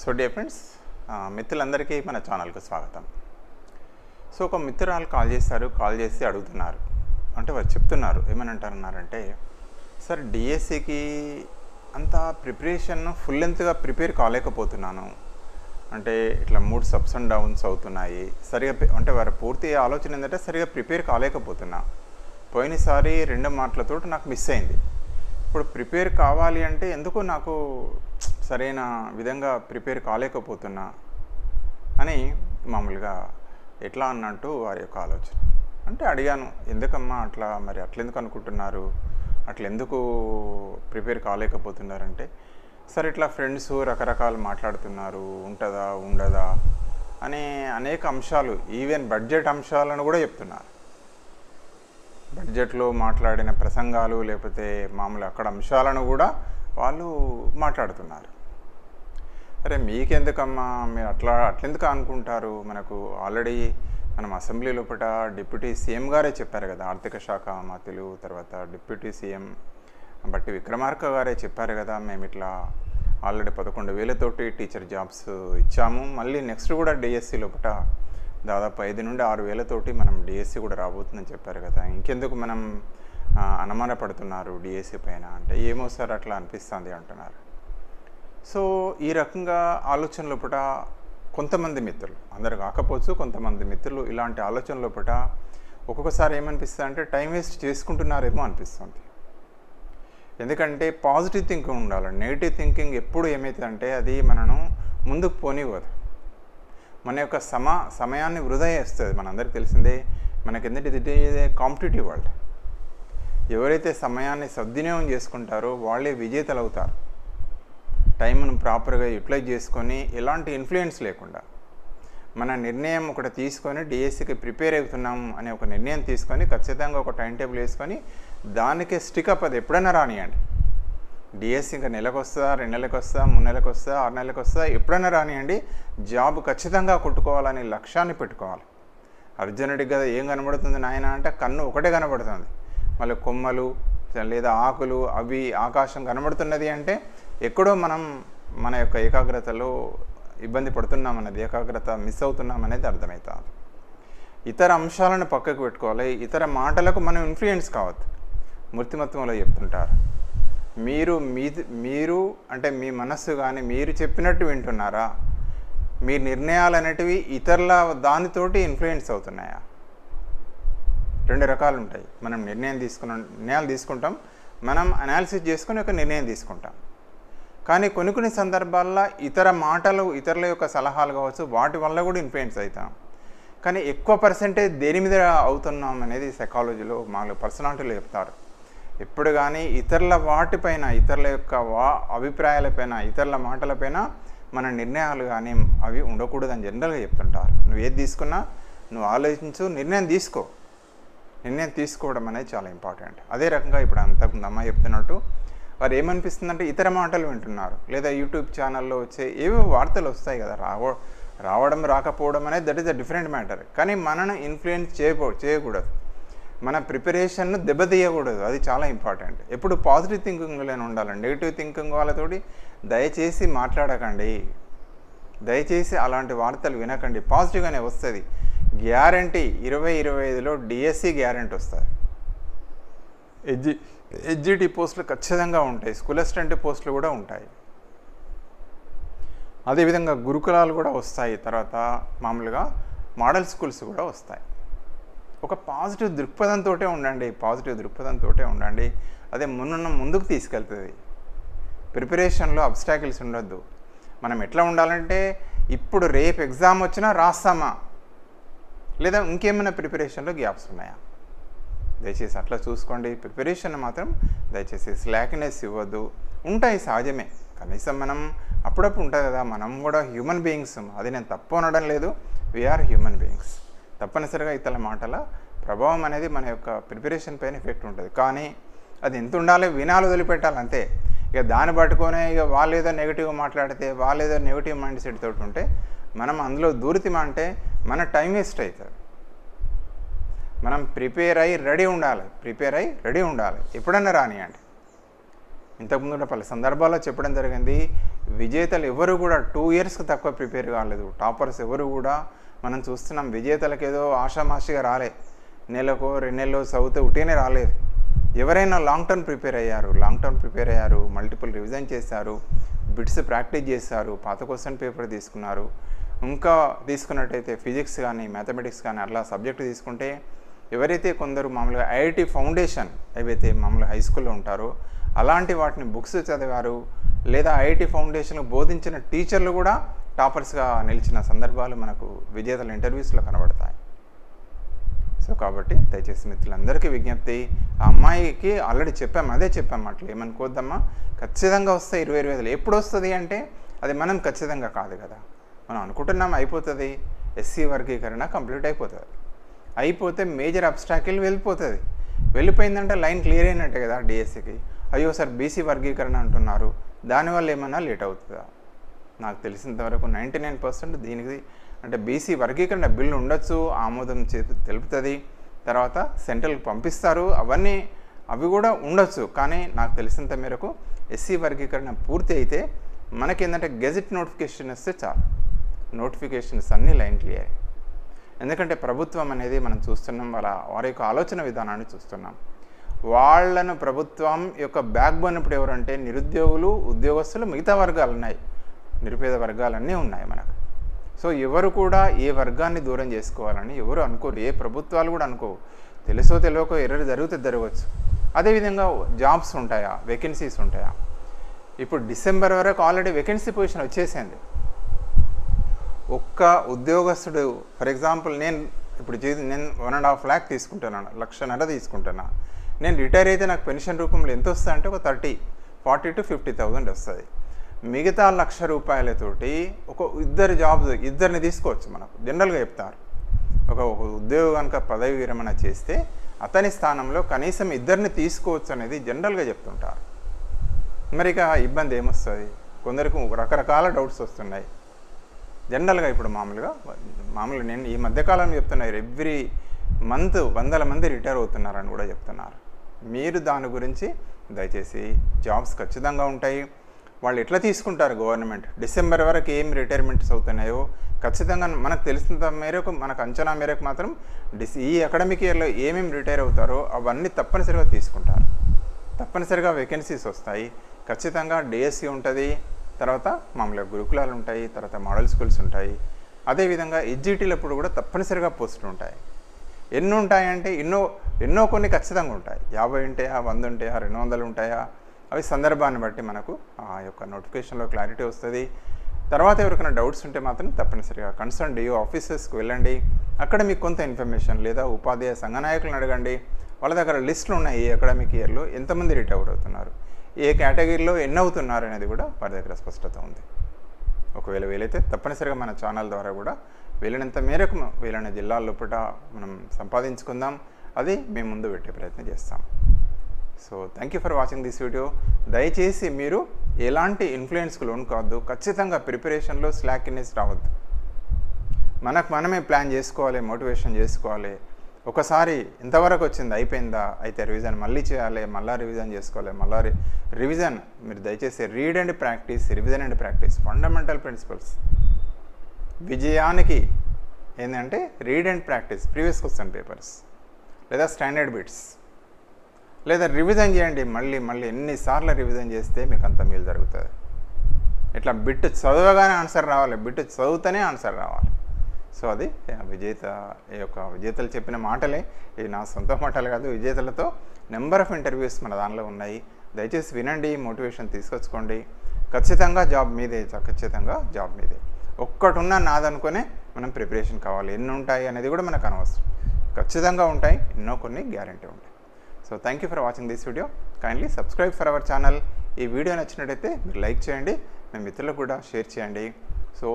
So dear friends మిత్రులందరికీ మన ఛానల్కు స్వాగతం. సో ఒక మిత్రురాలు కాల్ చేశారు కాల్ చేసి అడుగుతున్నారు. అంటే వారు చెప్తున్నారు ఏమని అంటారన్నారంటే సార్ డిఎస్సికి అంత ప్రిపరేషన్ ఫుల్ లెంత్గా ప్రిపేర్ కాలేకపోతున్నాను. అంటే ఇట్లా మూడు సబ్స్ అండ్ డౌన్స్ అవుతున్నాయి. సరిగా అంటే వారి పూర్తి ఆలోచన ఏంటంటే సరిగా ప్రిపేర్ కాలేకపోతున్నా. పోయినసారి రెండు మాటలతో నాకు మిస్ అయింది. ఇప్పుడు ప్రిపేర్ కావాలి అంటే ఎందుకో నాకు సరైన విధంగా ప్రిపేర్ కాలేకపోతున్నా అని మామూలుగా ఎట్లా అన్నట్టు వారి యొక్క ఆలోచన. అంటే అడిగాను ఎందుకమ్మా అట్లా? మరి అట్లెందుకు అనుకుంటున్నారు? అట్లా ఎందుకు ప్రిపేర్ కాలేకపోతున్నారంటే సరే ఇట్లా ఫ్రెండ్స్ రకరకాలు మాట్లాడుతున్నారు ఉంటుందా ఉండదా అనే అనేక అంశాలు ఈవెన్ బడ్జెట్ అంశాలను కూడా చెప్తున్నారు. బడ్జెట్లో మాట్లాడిన ప్రసంగాలు లేకపోతే మామూలు అక్కడ అంశాలను కూడా వాళ్ళు మాట్లాడుతున్నారు. అరే మీకెందుకమ్మా? మీరు అట్లా అట్లెందుకు అనుకుంటారు? మనకు ఆల్రెడీ మనం అసెంబ్లీ లోపల డిప్యూటీ సీఎం గారే చెప్పారు కదా ఆర్థిక శాఖ మంత్రులు తర్వాత డిప్యూటీ సీఎం బట్టి విక్రమార్క గారే చెప్పారు కదా మేము ఇట్లా ఆల్రెడీ పదకొండు వేలతోటి టీచర్ జాబ్స్ ఇచ్చాము. మళ్ళీ నెక్స్ట్ కూడా డిఎస్సి లోపల దాదాపు ఐదు నుండి ఆరు వేలతోటి మనం డిఎస్సి కూడా రాబోతుందని చెప్పారు కదా. ఇంకెందుకు మనం అనుమానపడుతున్నారు డిఎస్సి పైన? అంటే ఏమో సార్ అట్లా అనిపిస్తుంది అంటున్నారు. సో ఈ రకంగా ఆలోచన లోపల కొంతమంది మిత్రులు అందరు కాకపోవచ్చు కొంతమంది మిత్రులు ఇలాంటి ఆలోచన లోపల ఒక్కొక్కసారి ఏమనిపిస్తుంది అంటే టైం వేస్ట్ చేసుకుంటున్నారేమో అనిపిస్తుంది. ఎందుకంటే పాజిటివ్ థింకింగ్ ఉండాలి. నెగిటివ్ థింకింగ్ ఎప్పుడు ఏమవుతుందంటే అది మనను ముందుకు పోనివ్వదు. మన యొక్క సమ సమయాన్ని వృధా చేస్తుంది. మనందరికి తెలిసిందే మనకి ఎందుకంటే కాంపిటేటివ్ వరల్డ్. ఎవరైతే సమయాన్ని సద్వినియోగం చేసుకుంటారో వాళ్ళే విజేతలు అవుతారు టైంను ప్రాపర్గా యూటిలైజ్ చేసుకొని ఎలాంటి ఇన్ఫ్లుయెన్స్ లేకుండా మన నిర్ణయం ఒకటి తీసుకొని డిఎస్సికి ప్రిపేర్ అవుతున్నాం అనే ఒక నిర్ణయం తీసుకొని ఖచ్చితంగా ఒక టైం టేబుల్ వేసుకొని దానికే స్టికప్ అది ఎప్పుడైనా రానియండి డిఎస్సి ఇంకా నెలకు వస్తుందా రెండు నెలలకు వస్తా మూడు నెలలకు వస్తా ఆరు నెలలకు వస్తా ఎప్పుడైనా రానియండి జాబ్ ఖచ్చితంగా కొట్టుకోవాలని లక్ష్యాన్ని పెట్టుకోవాలి. అర్జునుడికి కదా ఏం కనబడుతుంది నాయన అంటే కన్ను ఒకటే కనబడుతుంది. మళ్ళీ కొమ్మలు లేదా ఆకులు అవి ఆకాశం కనబడుతున్నది అంటే ఎక్కడో మనం మన యొక్క ఏకాగ్రతలో ఇబ్బంది పడుతున్నాం అనేది ఏకాగ్రత మిస్ అవుతున్నాం అనేది అర్థమవుతుంది ఇతర అంశాలను పక్కకు పెట్టుకోవాలి. ఇతర మాటలకు మనం ఇన్ఫ్లుయెన్స్ కావద్దు. మూర్తిమత్వంలో చెప్తుంటారు. మీరు మీ మీరు అంటే మీ మనస్సు కానీ మీరు చెప్పినట్టు వింటున్నారా? మీ నిర్ణయాలు అనేటివి ఇతరుల దానితోటి ఇన్ఫ్లుయెన్స్ అవుతున్నాయా? రెండు రకాలు ఉంటాయి. మనం నిర్ణయం తీసుకున్న నిర్ణయాలు తీసుకుంటాం. మనం అనాలిసిస్ చేసుకుని ఒక నిర్ణయం తీసుకుంటాం. కానీ కొన్ని కొన్ని సందర్భాల్లో ఇతర మాటలు ఇతరుల యొక్క సలహాలు కావచ్చు వాటి వల్ల కూడా ఇన్ఫ్లుయెన్స్ అవుతాం. కానీ ఎక్కువ పర్సెంటేజ్ దేని మీద అవుతున్నాం అనేది సైకాలజీలో మాలో పర్సనాలిటీలో చెప్తారు. ఎప్పుడు కానీ ఇతరుల వాటిపైన ఇతరుల యొక్క వా అభిప్రాయాలపైన ఇతరుల మాటలపైన మన నిర్ణయాలు కానీ అవి ఉండకూడదని జనరల్గా చెప్తుంటారు. నువ్వు ఏది తీసుకున్నా నువ్వు ఆలోచించు నిర్ణయం తీసుకో. నిర్ణయం తీసుకోవడం అనేది చాలా ఇంపార్టెంట్. అదే రకంగా ఇప్పుడు అంతకుముందు అమ్మాయి చెప్తున్నట్టు వారు ఏమనిపిస్తుందంటే ఇతర మాటలు వింటున్నారు. లేదా యూట్యూబ్ ఛానల్లో వచ్చే ఏవో వార్తలు వస్తాయి కదా రావ రావడం రాకపోవడం అనేది that is a different matter కానీ మనను ఇన్ఫ్లుయెన్స్ చేయకూ చేయకూడదు. మన ప్రిపరేషన్ను దెబ్బతీయకూడదు. అది చాలా ఇంపార్టెంట్. ఎప్పుడు పాజిటివ్ థింకింగ్లోనే ఉండాలి. నెగిటివ్ థింకింగ్ వాళ్ళతోటి దయచేసి మాట్లాడకండి. దయచేసి అలాంటి వార్తలు వినకండి. పాజిటివ్గానే వస్తుంది. గ్యారంటీ ఇరవై ఇరవై ఐదులో డిఎస్సి గ్యారంటీ వస్తుంది. ఎడ్జి ఎడ్జిటి పోస్టులు ఖచ్చితంగా ఉంటాయి. స్కూల్ అసిస్టెంట్ పోస్టులు కూడా ఉంటాయి. అదేవిధంగా గురుకులాలు కూడా వస్తాయి. తర్వాత మామూలుగా మోడల్ స్కూల్స్ కూడా వస్తాయి. ఒక పాజిటివ్ దృక్పథంతో ఉండండి. పాజిటివ్ దృక్పథంతో ఉండండి. అదే మున్నున్న ముందుకు తీసుకెళ్తుంది. ప్రిపరేషన్లో అబ్స్టాకిల్స్ ఉండొద్దు. మనం ఎట్లా ఉండాలంటే ఇప్పుడు రేపు ఎగ్జామ్ వచ్చినా రాస్తామా? లేదా ఇంకేమైనా ప్రిపరేషన్లో గ్యాప్స్ ఉన్నాయా? దయచేసి అట్లా చూసుకోండి. ప్రిపరేషన్ మాత్రం దయచేసి స్లాక్నెస్ ఇవ్వద్దు. ఉంటాయి సహజమే. కనీసం మనం అప్పుడప్పుడు ఉంటుంది కదా మనం కూడా హ్యూమన్ బీయింగ్స్ అది నేను తప్పు అనడం లేదు. వీఆర్ హ్యూమన్ బీయింగ్స్ తప్పనిసరిగా ఇతర మాటల ప్రభావం అనేది మన యొక్క ప్రిపరేషన్ పైన ఎఫెక్ట్ ఉంటుంది. కానీ అది ఎంత ఉండాలి వినాలి వదిలిపెట్టాలి అంతే. ఇక దాన్ని పట్టుకొని ఇక వాళ్ళు ఏదో నెగిటివ్ మాట్లాడితే వాళ్ళు ఏదో నెగిటివ్ మైండ్ సెట్ తోటి ఉంటే మనం అందులో దూరితిమా అంటే మన టైం వేస్ట్ అవుతుంది. మనం ప్రిపేర్ అయ్యి రెడీ ఉండాలి. ప్రిపేర్ అయ్యి రెడీ ఉండాలి. ఎప్పుడన్నా రానియండి ఇంతకుముందు పలు సందర్భాల్లో చెప్పడం జరిగింది. విజేతలు ఎవరు కూడా టూ ఇయర్స్కి తక్కువ ప్రిపేర్ కాలేదు. టాపర్స్ ఎవరు కూడా మనం చూస్తున్నాం విజేతలకు ఏదో ఆషామాషిగా రాలే. నెలకు రెండు నెలలు చదివితే ఉట్టినే రాలేదు. ఎవరైనా లాంగ్ టర్మ్ ప్రిపేర్ అయ్యారు. లాంగ్ టర్మ్ ప్రిపేర్ అయ్యారు. మల్టిపుల్ రివిజన్ చేశారు. బిట్స్ ప్రాక్టీస్ చేశారు. పాత క్వశ్చన్ పేపర్ తీసుకున్నారు. ఇంకా తీసుకున్నట్టయితే ఫిజిక్స్ కానీ మ్యాథమెటిక్స్ కానీ అట్లా సబ్జెక్ట్ తీసుకుంటే ఎవరైతే కొందరు మామూలుగా ఐఐటి ఫౌండేషన్ ఏవైతే మామూలుగా హై స్కూల్లో ఉంటారో అలాంటి వాటిని బుక్స్ చదివారు లేదా ఐఐటి ఫౌండేషన్ బోధించిన టీచర్లు కూడా టాపర్స్గా నిలిచిన సందర్భాలు మనకు విజేతల ఇంటర్వ్యూస్లో కనబడతాయి. సో కాబట్టి దయచేసి మిత్రులందరికీ విజ్ఞప్తి ఆ అమ్మాయికి ఆల్రెడీ చెప్పాము అదే చెప్పాము అట్లా ఏమనుకోద్దమ్మా ఖచ్చితంగా వస్తాయి ఇరవై ఇరవై వేలు. ఎప్పుడు వస్తుంది అంటే అది మనం ఖచ్చితంగా కాదు కదా. మనం అనుకుంటున్నాం అయిపోతుంది. ఎస్సీ వర్గీకరణ కంప్లీట్ అయిపోతుంది. అయిపోతే మేజర్ అబ్స్టాకిల్ వెళ్ళిపోతుంది. వెళ్ళిపోయిందంటే లైన్ క్లియర్ అయినట్టే కదా డిఎస్సికి. అయ్యో సార్ బీసీ వర్గీకరణ అంటున్నారు. దానివల్ల ఏమైనా లేట్ అవుతుందా? నాకు తెలిసినంతవరకు నైంటీ నైన్ పర్సెంట్ దీనికి అంటే బీసీ వర్గీకరణ బిల్లు ఉండొచ్చు ఆమోదం చే తెలుపుతుంది. తర్వాత సెంట్రల్కి పంపిస్తారు. అవన్నీ అవి కూడా ఉండొచ్చు. కానీ నాకు తెలిసినంత మేరకు ఎస్సీ వర్గీకరణ పూర్తి అయితే మనకేంటంటే గెజెట్ నోటిఫికేషన్ వస్తే చాలు. నోటిఫికేషన్స్ అన్నీ లైన్ క్లియర్. ఎందుకంటే ప్రభుత్వం అనేది మనం చూస్తున్నాం వాళ్ళ వారి యొక్క ఆలోచన విధానాన్ని చూస్తున్నాం. వాళ్ళను ప్రభుత్వం యొక్క బ్యాక్ బోన్ ఇప్పుడు ఎవరంటే నిరుద్యోగులు ఉద్యోగస్తులు మిగతా వర్గాలు ఉన్నాయి. నిరుపేద వర్గాలన్నీ ఉన్నాయి మనకు. సో ఎవరు కూడా ఏ వర్గాన్ని దూరం చేసుకోవాలని ఎవరు అనుకోరు. ఏ ప్రభుత్వాలు కూడా అనుకోవు. తెలుసో తెలియకో ఎర్ర జరిగితే జరగవచ్చు. అదేవిధంగా జాబ్స్ ఉంటాయా? వేకెన్సీస్ ఉంటాయా? ఇప్పుడు డిసెంబర్ వరకు ఆల్రెడీ వేకెన్సీ పొజిషన్ వచ్చేసింది. ఒక్క ఉద్యోగస్తుడు ఫర్ ఎగ్జాంపుల్ నేను ఇప్పుడు చే- నేను వన్ అండ్ హాఫ్ ల్యాక్ తీసుకుంటున్నాను లక్షన్నర తీసుకుంటున్నా నేను రిటైర్ అయితే నాకు పెన్షన్ రూపంలో ఎంత వస్తుంది అంటే ఒక thirty forty to fifty thousand వస్తుంది. మిగతా లక్ష రూపాయలతోటి ఒక ఇద్దరు జాబ్స్ ఇద్దరిని తీసుకోవచ్చు మనకు. జనరల్గా చెప్తారు. ఒక ఒక ఉద్యోగం కనుక పదవి విరమణ చేస్తే అతని స్థానంలో కనీసం ఇద్దరిని తీసుకోవచ్చు అనేది జనరల్గా చెప్తుంటారు. మరి ఇక ఇబ్బంది ఏమొస్తుంది? కొందరికి రకరకాల డౌట్స్ వస్తున్నాయి. జనరల్గా ఇప్పుడు మామూలుగా మామూలుగా నేను ఈ మధ్యకాలం చెప్తున్నారు ఎవ్రీ మంత్ వందల మంది రిటైర్ అవుతున్నారని కూడా చెప్తున్నారు. మీరు దాని గురించి దయచేసి జాబ్స్ ఖచ్చితంగా ఉంటాయి. వాళ్ళు ఎట్లా తీసుకుంటారు గవర్నమెంట్? డిసెంబర్ వరకు ఏం రిటైర్మెంట్స్ అవుతున్నాయో ఖచ్చితంగా మనకు తెలిసిన మేరకు మనకు అంచనా మేరకు మాత్రం డిస్ ఈ అకాడమిక్ ఇయర్లో ఏమేమి రిటైర్ అవుతారో అవన్నీ తప్పనిసరిగా తీసుకుంటారు. తప్పనిసరిగా వేకెన్సీస్ వస్తాయి. ఖచ్చితంగా డిఎస్సి ఉంటుంది. తర్వాత మామూలుగా గురుకులాలు ఉంటాయి తర్వాత మోడల్ స్కూల్స్ ఉంటాయి. అదేవిధంగా ఎడ్జిటీలప్పుడు కూడా తప్పనిసరిగా పోస్టులు ఉంటాయి. ఎన్ని ఉంటాయంటే ఎన్నో ఎన్నో కొన్ని ఖచ్చితంగా ఉంటాయి. యాభై ఉంటాయా వంద ఉంటాయా రెండు వందలు ఉంటాయా? అవి సందర్భాన్ని బట్టి మనకు ఆ యొక్క నోటిఫికేషన్లో క్లారిటీ వస్తుంది. తర్వాత ఎవరికైనా డౌట్స్ ఉంటే మాత్రం తప్పనిసరిగా కన్సర్న్ డియో ఆఫీసెస్కి వెళ్ళండి. అక్కడ మీకు కొంత ఇన్ఫర్మేషన్ లేదా ఉపాధ్యాయ సంఘ నాయకులను అడగండి. వాళ్ళ దగ్గర లిస్టులు ఉన్నాయి ఈ అకాడమిక్ ఇయర్లో. ఎంతమంది రిటైర్ అవుతున్నారు? ఏ కేటగిరీలో ఎన్ని అవుతున్నారు అనేది కూడా వారి దగ్గర స్పష్టత ఉంది. ఒకవేళ వీలైతే తప్పనిసరిగా మన ఛానల్ ద్వారా కూడా వీలైనంత మేరకు వీలైన జిల్లాల లోపల మనం సంపాదించుకుందాం. అది మేము ముందు పెట్టే ప్రయత్నం చేస్తాం. So thank you for watching this video దయచేసి మీరు ఎలాంటి ఇన్ఫ్లుయెన్స్కి లోన్ కావద్దు. ఖచ్చితంగా ప్రిపరేషన్లో స్లాకినెస్ రావద్దు. మనకు మనమే ప్లాన్ చేసుకోవాలి మోటివేషన్ చేసుకోవాలి. ఒకసారి ఇంతవరకు వచ్చింది అయిపోయిందా? అయితే రివిజన్ మళ్ళీ చేయాలి మళ్ళీ రివిజన్ చేసుకోవాలి మళ్ళీ రి- రివిజన్ మీరు దయచేసి read and practice revision and practice fundamental principles విజయానికి ఏంటంటే read and practice previous question papers లేదా స్టాండర్డ్ బిట్స్ లేదా రివిజన్ చేయండి మళ్ళీ మళ్ళీ ఎన్నిసార్లు రివిజన్ చేస్తే మీకు అంత మేలు జరుగుతుంది. ఇట్లా బిట్ చదవగానే ఆన్సర్ రావాలి బిట్ చదువుతూనే ఆన్సర్ రావాలి. సో అది విజేత ఈ యొక్క విజేతలు చెప్పిన మాటలే. ఇవి నా సొంత మాటలు కాదు విజేతలతో నెంబర్ ఆఫ్ ఇంటర్వ్యూస్ మన దానిలో ఉన్నాయి. దయచేసి వినండి మోటివేషన్ తీసుకొచ్చుకోండి. ఖచ్చితంగా జాబ్ మీదే ఖచ్చితంగా జాబ్ మీదే. ఒక్కటి నాదనుకునే మనం ప్రిపరేషన్ కావాలి. ఎన్ని ఉంటాయి అనేది కూడా మనకు అనవసరం. ఖచ్చితంగా ఉంటాయి ఎన్నో కొన్ని గ్యారంటీ ఉంటాయి. So thank you for watching this video kindly subscribe for our channel ఈ వీడియో నచ్చినట్టయితే మీరు లైక్ చేయండి. మీ మిత్రులకు కూడా షేర్ చేయండి. సో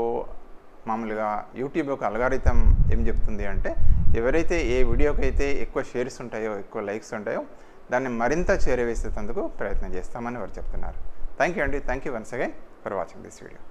మామూలుగా యూట్యూబ్ యొక్క అల్గారిథం ఏం చెప్తుంది అంటే ఎవరైతే ఏ వీడియోకి అయితే ఎక్కువ షేర్స్ ఉంటాయో ఎక్కువ లైక్స్ ఉంటాయో దాన్ని మరింత చేరవేసేటందుకు ప్రయత్నం చేస్తామని వారు చెప్తున్నారు. థ్యాంక్ యూ అండి. Thank you once again for watching this video